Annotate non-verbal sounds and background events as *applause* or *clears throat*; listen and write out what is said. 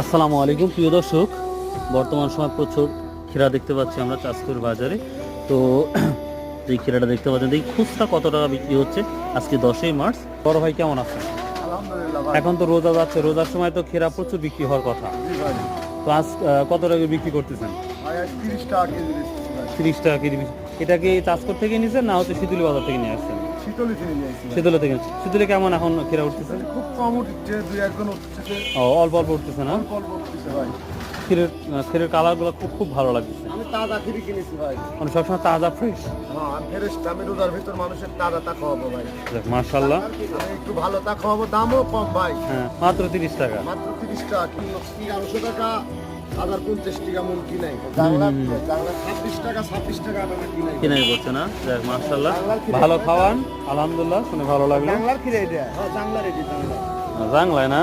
আসসালামু আলাইকুম প্রিয় দর্শক। বর্তমান সময় প্রচুর ক্ষীরা দেখতে পাচ্ছি আমরা চাষপুর বাজারে। তো *clears throat* এই ক্ষীরাটা দেখতে পাচ্ছেন দেখি খুচরা কত টাকা বিক্রি হচ্ছে আজকে দশই মার্চ। বড় ভাই কেমন আছেন? এখন তো রোজা যাচ্ছে রোজার সময় তো ক্ষীরা প্রচুর বিক্রি হওয়ার কথা। তো আজ কত টাকা বিক্রি করতেছেন? তিরিশ টাকা কেজি এটা কি চাষকর থেকে নিয়েছেন না হচ্ছে শীতলি বাজার থেকে নিয়ে আসছেন? শীতলি ভাই। শীতলে থেকে। শীতলে কেমন এখন ক্ষীরা উঠতেছে? খুব কম উঠছে দুই একজন উঠছে। ও অল্প অল্প উঠতেছে না? অল্প অল্প উঠতেছে ভাই। ক্ষীরের ক্ষীরের কালারগুলো খুব খুব ভালো লাগছে আমি তাজা খিরি কিনেছি ভাই। মানে সবসময় তাজা ফ্রেশ হ্যাঁ আমি ফেরেস আমি রোজার ভিতর মানুষের তাজা তা খাওয়াবো ভাই। মাশাআল্লাহ। আমি একটু ভালো তা খাওয়াবো দামও কম ভাই। হ্যাঁ মাত্র তিরিশ টাকা। মাত্র তিরিশ টাকা কিলো তিনশো টাকা? হাজার পঞ্চাশ টাকা মন কিনাই ছাব্বিশ টাকা ছাব্বিশ টাকা টাকা কিনাই কিনে করছে না? যাক মার্শাল্লাহ ভালো খাওয়ান আলহামদুলিল্লাহ শুনে ভালো লাগল। খিরে এটা। হ্যাঁ এটি জাংলায় না